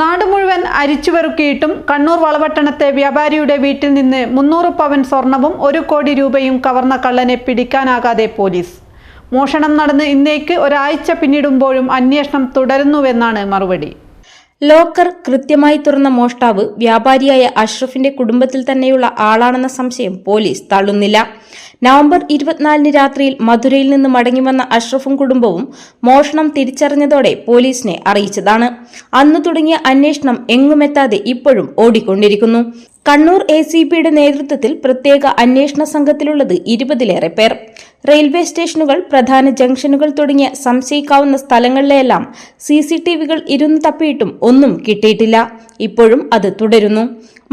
നാട് മുഴുവൻ അരിച്ചുവെറുക്കിയിട്ടും കണ്ണൂർ വളപട്ടണത്തെ വ്യാപാരിയുടെ വീട്ടിൽ നിന്ന് മുന്നൂറ് പവൻ സ്വർണവും ഒരു കോടി രൂപയും കവർന്ന കള്ളനെ പിടിക്കാനാകാതെ പോലീസ്. മോഷണം നടന്ന് ഇന്നേക്ക് ഒരാഴ്ച പിന്നിടുമ്പോഴും അന്വേഷണം തുടരുന്നുവെന്നാണ് മറുപടി. ലോക്കർ കൃത്യമായി തുറന്ന മോഷ്ടാവ് വ്യാപാരിയായ അഷ്റഫിന്റെ കുടുംബത്തിൽ തന്നെയുള്ള ആളാണെന്ന സംശയം പോലീസ് തള്ളുന്നില്ല. നവംബർ ഇരുപത്തിനാലിന് രാത്രിയിൽ മധുരയിൽ നിന്ന് മടങ്ങിവന്ന അഷ്റഫും കുടുംബവും മോഷണം തിരിച്ചറിഞ്ഞതോടെ പോലീസിനെ അറിയിച്ചതാണ്. അന്നു തുടങ്ങിയ അന്വേഷണം എങ്ങുമെത്താതെ ഇപ്പോഴും ഓടിക്കൊണ്ടിരിക്കുന്നു. കണ്ണൂർ എ സി പിയുടെ നേതൃത്വത്തിൽ പ്രത്യേക അന്വേഷണ സംഘത്തിലുള്ളത് ഇരുപതിലേറെ പേർ. റെയിൽവേ സ്റ്റേഷനുകൾ പ്രധാന ജംഗ്ഷനുകൾ തുടങ്ങിയ സംശയിക്കാവുന്ന സ്ഥലങ്ങളിലെല്ലാം സി സി ടി വികൾ ഇരുന്ന് തപ്പിയിട്ടും ഒന്നും കിട്ടിയിട്ടില്ല. ഇപ്പോഴും അത് തുടരുന്നു.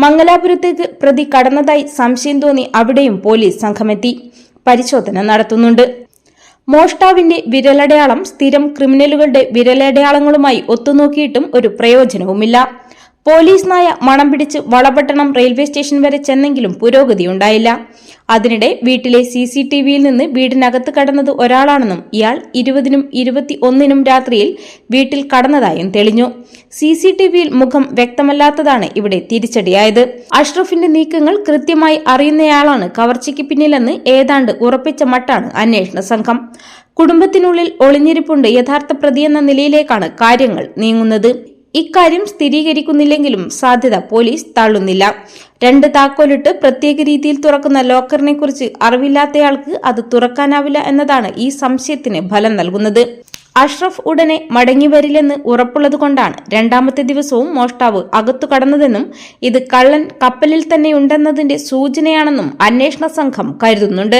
മംഗലാപുരത്തേക്ക് പ്രതി കടന്നതായി സംശയം തോന്നി അവിടെയും പോലീസ് സംഘമെത്തി. പരിശോധന നടത്തുന്നുണ്ട്. മോഷ്ടാവിന്റെ വിരലടയാളം സ്ഥിരം ക്രിമിനലുകളുടെ വിരലടയാളങ്ങളുമായി ഒത്തുനോക്കിയിട്ടും ഒരു പ്രയോജനവുമില്ല. പോലീസ് നായ മണം പിടിച്ച് വളപട്ടണം റെയിൽവേ സ്റ്റേഷൻ വരെ ചെന്നെങ്കിലും പുരോഗതി ഉണ്ടായില്ല അതിനിടെ വീട്ടിലെ സി സി ടി വിയിൽ നിന്ന് വീടിനകത്ത് കടന്നത് ഒരാളാണെന്നും ഇയാൾ ഇരുപതിനും ഇരുപത്തി ഒന്നിനും രാത്രിയിൽ വീട്ടിൽ കടന്നതായും തെളിഞ്ഞു. സി സി ടി വിയിൽ മുഖം വ്യക്തമല്ലാത്തതാണ് ഇവിടെ തിരിച്ചടിയായത്. അഷ്റഫിന്റെ നീക്കങ്ങൾ കൃത്യമായി അറിയുന്നയാളാണ് കവർച്ചയ്ക്ക് പിന്നിലെന്ന് ഏതാണ്ട് ഉറപ്പിച്ച മട്ടാണ് അന്വേഷണ സംഘം. കുടുംബത്തിനുള്ളിൽ ഒളിഞ്ഞിരിപ്പുണ്ട് യഥാർത്ഥ പ്രതിയെന്ന നിലയിലേക്കാണ് കാര്യങ്ങൾ നീങ്ങുന്നത്. ഇക്കാര്യം സ്ഥിരീകരിക്കുന്നില്ലെങ്കിലും സാധ്യത പോലീസ് തള്ളുന്നില്ല. രണ്ട് താക്കോലിട്ട് പ്രത്യേക രീതിയിൽ തുറക്കുന്ന ലോക്കറിനെ കുറിച്ച് അറിവില്ലാത്തയാൾക്ക് അത് തുറക്കാനാവില്ല എന്നതാണ് ഈ സംശയത്തിന് ഫലം നൽകുന്നത്. അഷ്റഫ് ഉടനെ മടങ്ങിവരില്ലെന്ന് ഉറപ്പുള്ളതുകൊണ്ടാണ് രണ്ടാമത്തെ ദിവസവും മോഷ്ടാവ് അകത്തു കടന്നതെന്നും ഇത് കള്ളൻ കപ്പലിൽ തന്നെ ഉണ്ടെന്നതിന്റെ സൂചനയാണെന്നും അന്വേഷണ സംഘം കരുതുന്നുണ്ട്.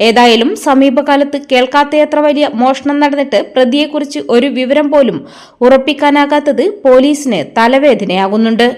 ഏതായാലും സമീപകാലത്ത് കേൾക്കാത്തയത്ര വലിയ മോഷണം നടന്നിട്ട് പ്രതിയെക്കുറിച്ച് ഒരു വിവരം പോലും ഉറപ്പിക്കാനാകാത്തത് പോലീസിന് തലവേദനയാകുന്നുണ്ട്.